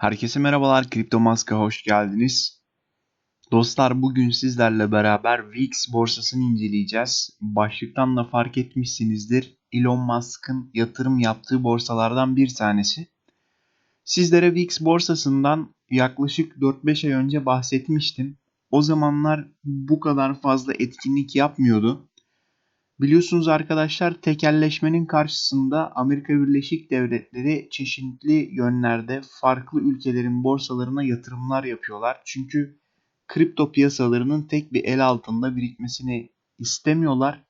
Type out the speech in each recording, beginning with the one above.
Herkese merhabalar, Kripto Mask'a hoş geldiniz. Dostlar bugün sizlerle beraber VIX borsasını inceleyeceğiz. Başlıktan da fark etmişsinizdir. Elon Musk'ın yatırım yaptığı borsalardan bir tanesi. Sizlere VIX borsasından yaklaşık 4-5 ay önce bahsetmiştim. O zamanlar bu kadar fazla etkinlik yapmıyordu. Biliyorsunuz arkadaşlar tekelleşmenin karşısında Amerika Birleşik Devletleri çeşitli yönlerde farklı ülkelerin borsalarına yatırımlar yapıyorlar. Çünkü kripto piyasalarının tek bir el altında birikmesini istemiyorlar.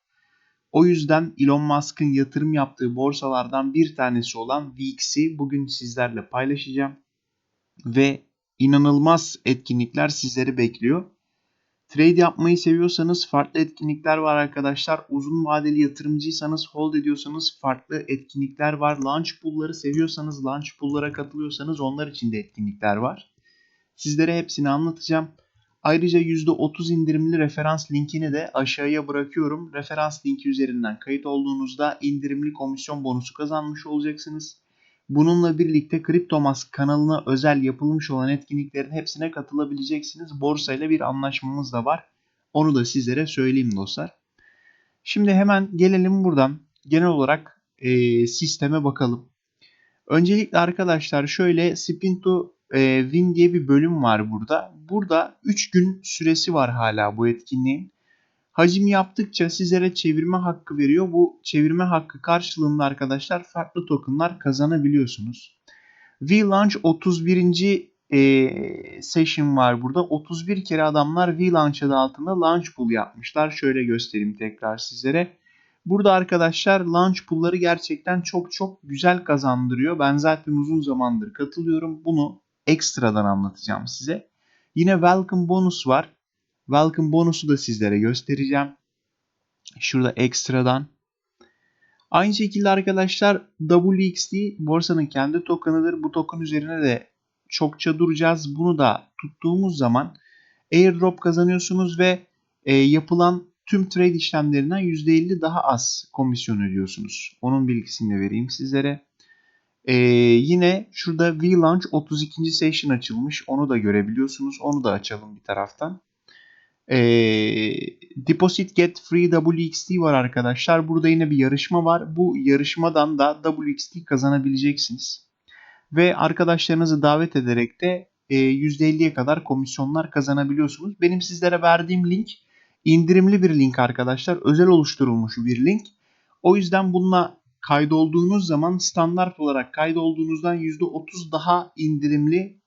O yüzden Elon Musk'ın yatırım yaptığı borsalardan bir tanesi olan VIX'i bugün sizlerle paylaşacağım. Ve inanılmaz etkinlikler sizleri bekliyor. Trade yapmayı seviyorsanız farklı etkinlikler var arkadaşlar. Uzun vadeli yatırımcıysanız, hold ediyorsanız farklı etkinlikler var. Launch pool'ları seviyorsanız, launch pool'lara katılıyorsanız onlar için de etkinlikler var. Sizlere hepsini anlatacağım. Ayrıca %30 indirimli referans linkini de aşağıya bırakıyorum. Referans linki üzerinden kayıt olduğunuzda indirimli komisyon bonusu kazanmış olacaksınız. Bununla birlikte CryptoMask kanalına özel yapılmış olan etkinliklerin hepsine katılabileceksiniz. Borsa ile bir anlaşmamız da var. Onu da sizlere söyleyeyim dostlar. Şimdi hemen gelelim buradan genel olarak e, sisteme bakalım. Öncelikle arkadaşlar şöyle Spin to e, Win diye bir bölüm var burada. Burada 3 gün süresi var hala bu etkinliğin. Hacim yaptıkça sizlere çevirme hakkı veriyor. Bu çevirme hakkı karşılığında arkadaşlar farklı tokenlar kazanabiliyorsunuz. VLaunch 31. E, session var burada. 31 kere adamlar VLaunch adı altında launch pool yapmışlar. Şöyle göstereyim tekrar sizlere. Burada arkadaşlar launch pool'ları gerçekten çok çok güzel kazandırıyor. Ben zaten uzun zamandır katılıyorum. Bunu ekstradan anlatacağım size. Yine welcome bonus var. Welcome bonusu da sizlere göstereceğim. Şurada ekstradan. Aynı şekilde arkadaşlar WXT borsanın kendi tokenıdır. Bu token üzerine de çokça duracağız. Bunu da tuttuğumuz zaman airdrop kazanıyorsunuz ve e, yapılan tüm trade işlemlerinden %50 daha az komisyon ödüyorsunuz. Onun bilgisini de vereyim sizlere. Ee, yine şurada VLaunch 32. session açılmış. Onu da görebiliyorsunuz. Onu da açalım bir taraftan. Ee, Deposit Get Free WXT var arkadaşlar. Burada yine bir yarışma var. Bu yarışmadan da WXT kazanabileceksiniz. Ve arkadaşlarınızı davet ederek de e, %50'ye kadar komisyonlar kazanabiliyorsunuz. Benim sizlere verdiğim link indirimli bir link arkadaşlar. Özel oluşturulmuş bir link. O yüzden bununla kaydolduğunuz zaman standart olarak kaydolduğunuzdan %30 daha indirimli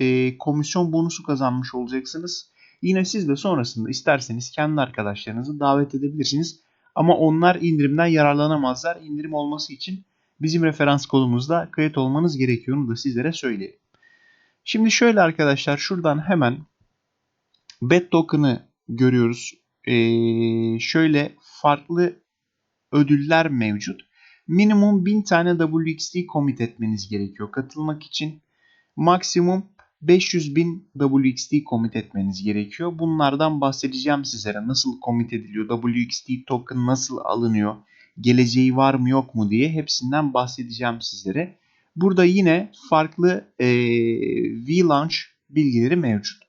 e, komisyon bonusu kazanmış olacaksınız. Yine siz de sonrasında isterseniz kendi arkadaşlarınızı davet edebilirsiniz. Ama onlar indirimden yararlanamazlar. İndirim olması için bizim referans kodumuzda kayıt olmanız gerekiyor. Onu da sizlere söyleyeyim. Şimdi şöyle arkadaşlar şuradan hemen BET token'ı görüyoruz. Ee, şöyle farklı ödüller mevcut. Minimum 1000 tane WXT commit etmeniz gerekiyor katılmak için. Maksimum 500 bin WXT commit etmeniz gerekiyor. Bunlardan bahsedeceğim sizlere. Nasıl commit ediliyor? WXT token nasıl alınıyor? Geleceği var mı yok mu diye hepsinden bahsedeceğim sizlere. Burada yine farklı e, VLaunch bilgileri mevcut.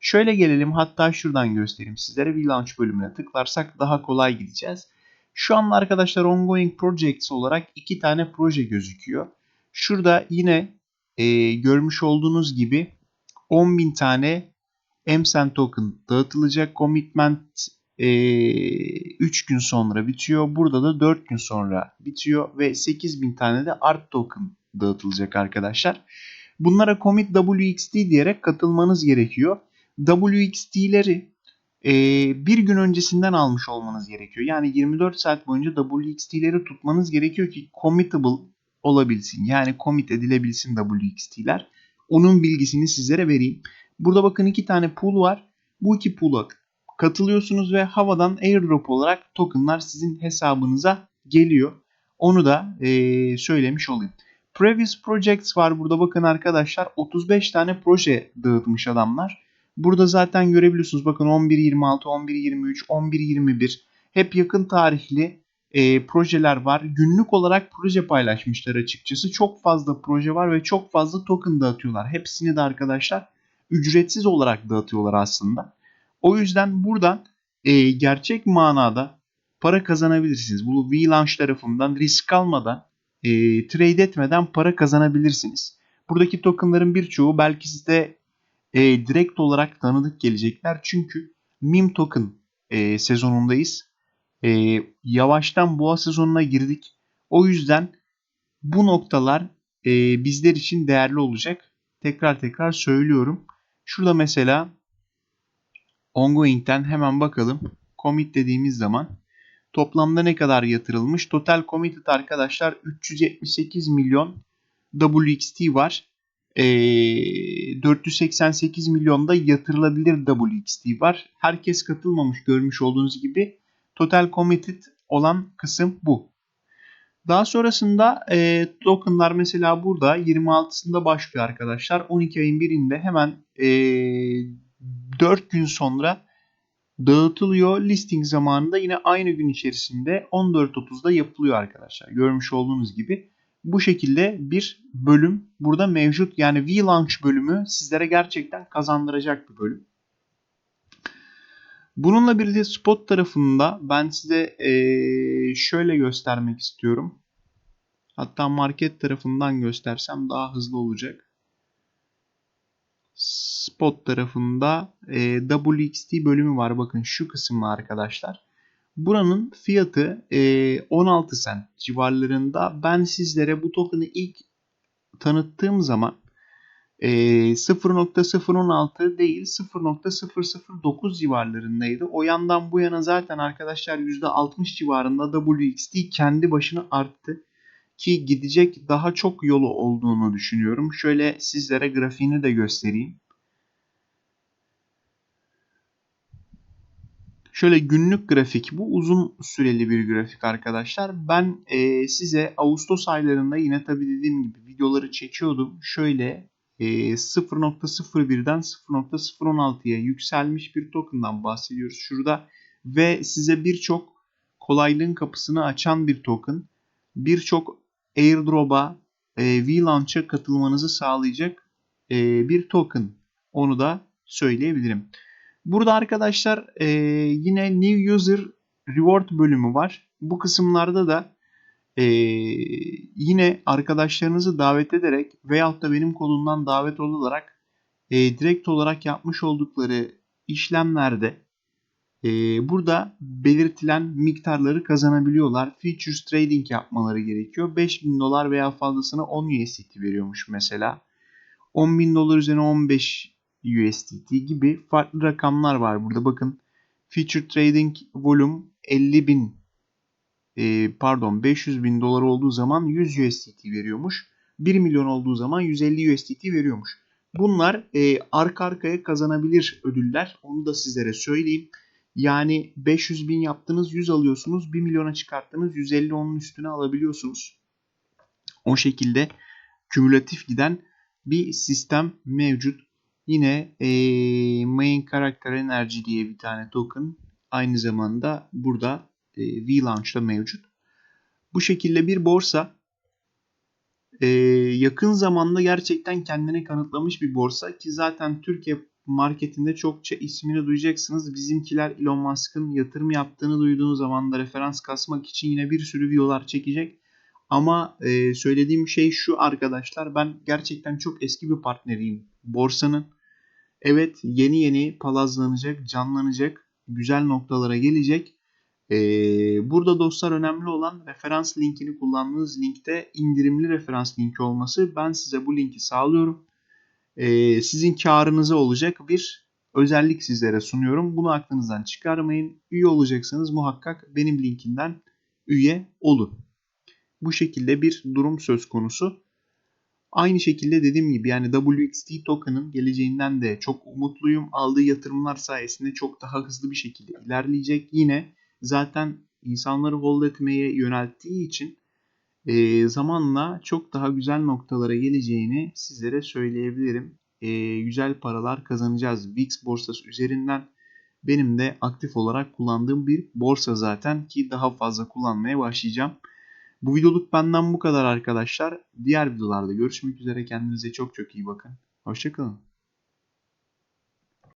Şöyle gelelim hatta şuradan göstereyim sizlere. VLaunch bölümüne tıklarsak daha kolay gideceğiz. Şu an arkadaşlar ongoing projects olarak iki tane proje gözüküyor. Şurada yine e, görmüş olduğunuz gibi 10.000 tane MSN token dağıtılacak. Commitment e, 3 gün sonra bitiyor. Burada da 4 gün sonra bitiyor ve 8.000 tane de art token dağıtılacak arkadaşlar. Bunlara commit WXT diyerek katılmanız gerekiyor. WXT'leri e, bir gün öncesinden almış olmanız gerekiyor. Yani 24 saat boyunca WXT'leri tutmanız gerekiyor ki committable olabilsin. Yani commit edilebilsin WXT'ler. Onun bilgisini sizlere vereyim. Burada bakın iki tane pool var. Bu iki pool'a katılıyorsunuz ve havadan airdrop olarak tokenlar sizin hesabınıza geliyor. Onu da e, söylemiş olayım. Previous Projects var burada bakın arkadaşlar 35 tane proje dağıtmış adamlar. Burada zaten görebiliyorsunuz bakın 11.26, 11.23, 11.21 hep yakın tarihli e, projeler var. Günlük olarak proje paylaşmışlar açıkçası. Çok fazla proje var ve çok fazla token dağıtıyorlar. Hepsini de arkadaşlar ücretsiz olarak dağıtıyorlar aslında. O yüzden buradan e, gerçek manada para kazanabilirsiniz. Bu V-Launch tarafından risk almadan, e, trade etmeden para kazanabilirsiniz. Buradaki tokenların birçoğu belki size e, direkt olarak tanıdık gelecekler. Çünkü meme token e, sezonundayız. E, yavaştan boğa sezonuna girdik. O yüzden bu noktalar e, bizler için değerli olacak. Tekrar tekrar söylüyorum. Şurada mesela ongoing'den hemen bakalım. Commit dediğimiz zaman toplamda ne kadar yatırılmış? Total committed arkadaşlar 378 milyon WXT var. E, 488 milyonda yatırılabilir WXT var. Herkes katılmamış görmüş olduğunuz gibi. Total committed olan kısım bu. Daha sonrasında e, tokenlar mesela burada 26'sında başlıyor arkadaşlar. 12 ayın birinde hemen e, 4 gün sonra dağıtılıyor. Listing zamanında yine aynı gün içerisinde 14.30'da yapılıyor arkadaşlar. Görmüş olduğunuz gibi bu şekilde bir bölüm burada mevcut. Yani V-Launch bölümü sizlere gerçekten kazandıracak bir bölüm. Bununla birlikte spot tarafında ben size ee, şöyle göstermek istiyorum. Hatta market tarafından göstersem daha hızlı olacak. Spot tarafında e, WXT bölümü var. Bakın şu kısımda arkadaşlar. Buranın fiyatı e, 16 cent civarlarında. Ben sizlere bu token'ı ilk tanıttığım zaman e, 0.016 değil 0.009 civarlarındaydı. O yandan bu yana zaten arkadaşlar %60 civarında WXT kendi başına arttı. Ki gidecek daha çok yolu olduğunu düşünüyorum. Şöyle sizlere grafiğini de göstereyim. Şöyle günlük grafik bu uzun süreli bir grafik arkadaşlar. Ben e, size Ağustos aylarında yine tabi dediğim gibi videoları çekiyordum. Şöyle 0.01'den 0.016'ya yükselmiş bir token'dan bahsediyoruz şurada. Ve size birçok kolaylığın kapısını açan bir token. Birçok airdrop'a, e, VLaunch'a katılmanızı sağlayacak e, bir token. Onu da söyleyebilirim. Burada arkadaşlar e, yine New User Reward bölümü var. Bu kısımlarda da e, yine arkadaşlarınızı davet ederek veyahut da benim kodumdan davet olarak e, direkt olarak yapmış oldukları işlemlerde e, burada belirtilen miktarları kazanabiliyorlar. Futures trading yapmaları gerekiyor. 5000 dolar veya fazlasına 10 USDT veriyormuş mesela. 10.000 dolar üzerine 15 USDT gibi farklı rakamlar var burada. Bakın Future Trading Volume 50 bin e, pardon 500 bin dolar olduğu zaman 100 USDT veriyormuş. 1 milyon olduğu zaman 150 USDT veriyormuş. Bunlar e, arka arkaya kazanabilir ödüller. Onu da sizlere söyleyeyim. Yani 500 bin yaptınız 100 alıyorsunuz. 1 milyona çıkarttınız 150 onun üstüne alabiliyorsunuz. O şekilde kümülatif giden bir sistem mevcut. Yine e, main karakter enerji diye bir tane token aynı zamanda burada V-Launch'ta mevcut. Bu şekilde bir borsa e, yakın zamanda gerçekten kendini kanıtlamış bir borsa ki zaten Türkiye marketinde çokça ismini duyacaksınız. Bizimkiler Elon Musk'ın yatırım yaptığını duyduğunuz zaman da referans kasmak için yine bir sürü videolar çekecek. Ama e, söylediğim şey şu arkadaşlar ben gerçekten çok eski bir partneriyim borsanın. Evet yeni yeni palazlanacak, canlanacak, güzel noktalara gelecek. Burada dostlar önemli olan referans linkini kullandığınız linkte indirimli referans linki olması. Ben size bu linki sağlıyorum. Sizin karınıza olacak bir özellik sizlere sunuyorum. Bunu aklınızdan çıkarmayın. Üye olacaksanız muhakkak benim linkinden üye olun. Bu şekilde bir durum söz konusu. Aynı şekilde dediğim gibi yani WXT token'ın geleceğinden de çok umutluyum. Aldığı yatırımlar sayesinde çok daha hızlı bir şekilde ilerleyecek. Yine zaten insanları hold etmeye yönelttiği için e, zamanla çok daha güzel noktalara geleceğini sizlere söyleyebilirim. E, güzel paralar kazanacağız VIX borsası üzerinden benim de aktif olarak kullandığım bir borsa zaten ki daha fazla kullanmaya başlayacağım. Bu videoluk benden bu kadar arkadaşlar. Diğer videolarda görüşmek üzere. Kendinize çok çok iyi bakın. Hoşçakalın.